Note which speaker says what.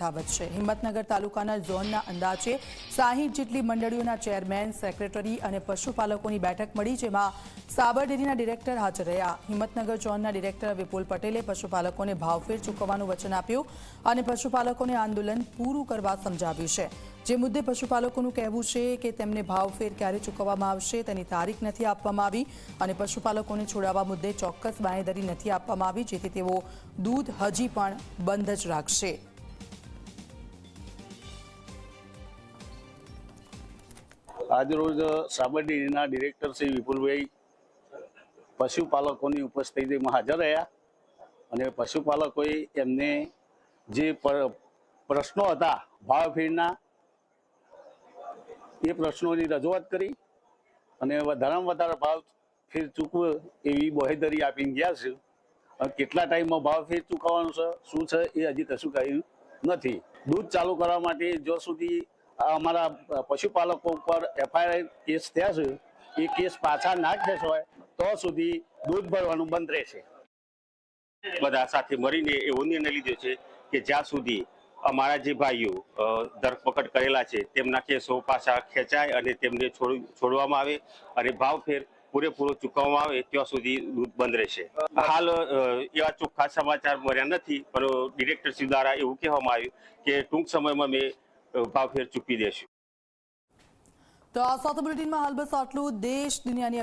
Speaker 1: યથાવત છે. હિંમતનગર તાલુકાના ઝોનના અંદાજે સાહીઠ જેટલી મંડળીઓના ચેરમેન, સેક્રેટરી અને પશુપાલકોની બેઠક મળી, જેમાં સાબર ડેરીના ડિરેક્ટર હાજર રહ્યા. હિંમતનગર ઝોનના ડિરેક્ટર વિપુલ પટેલે પશુપાલકોને ભાવફેર ચૂકવવાનું વચન આપ્યું અને પશુપાલકોને આંદોલન પૂરું કરવા સમજાવ્યું છે. જે મુદ્દે પશુપાલકોનું કહેવું છે કે તેમને ભાવફેર ક્યારે ચૂકવવામાં આવશે તેની તારીખ નથી આપવામાં આવી અને પશુપાલકોને છોડાવવા મુદ્દે ચોક્કસ બાંહેધરી નથી આપવામાં આવી, જેથી તેઓ દૂધ હજી પણ બંધ જ રાખશે.
Speaker 2: આજરોજ સાબરડીના ડિરેક્ટર શ્રી વિપુલભાઈ પશુપાલકોની ઉપસ્થિતિમાં હાજર રહ્યા અને પશુપાલકોએ એમને જે પ્રશ્નો હતા ભાવફેરના એ પ્રશ્નોની રજૂઆત કરી અને વધારામાં વધારે ભાવ ફેર ચૂકવે એવી બોહેધરી આપીને ગયા છે. અને કેટલા ટાઈમમાં ભાવ ફેર ચૂકવવાનું છે, શું છે એ હજી કશું કહ્યું નથી. દૂધ ચાલુ કરવા માટે જો સુધી અમારા પશુપાલકો ઉપર એફઆઈઆર કેસ થયા છે, એ કેસ પાછા ના ખેસ હોય તો સુધી દૂધ ભરવાનું બંધ રહેશે.
Speaker 3: બધા સાથે મળીને એવો નિર્ણય લીધો છે કે જ્યાં સુધી અમારા જે ભાઈઓ ધરપકડ કરેલા છે, તેમના કેસો પાછા ખેંચાય અને તેમને છોડવામાં આવે અને ભાવફેર પૂરેપૂરો ચૂકવવામાં આવે, ત્યાં સુધી દૂધ બંધ રહેશે. હાલ એવા ચોખ્ખા સમાચાર મળ્યા નથી, પણ ડિરેક્ટરશ્રી દ્વારા એવું કહેવામાં આવ્યું કે ટૂંક સમયમાં મેં ભાવફેર ચૂકવી દેશું.
Speaker 1: તો આ સાથે બુલેટિનમાં હાલ બસ આટલું દેશ દુનિયાની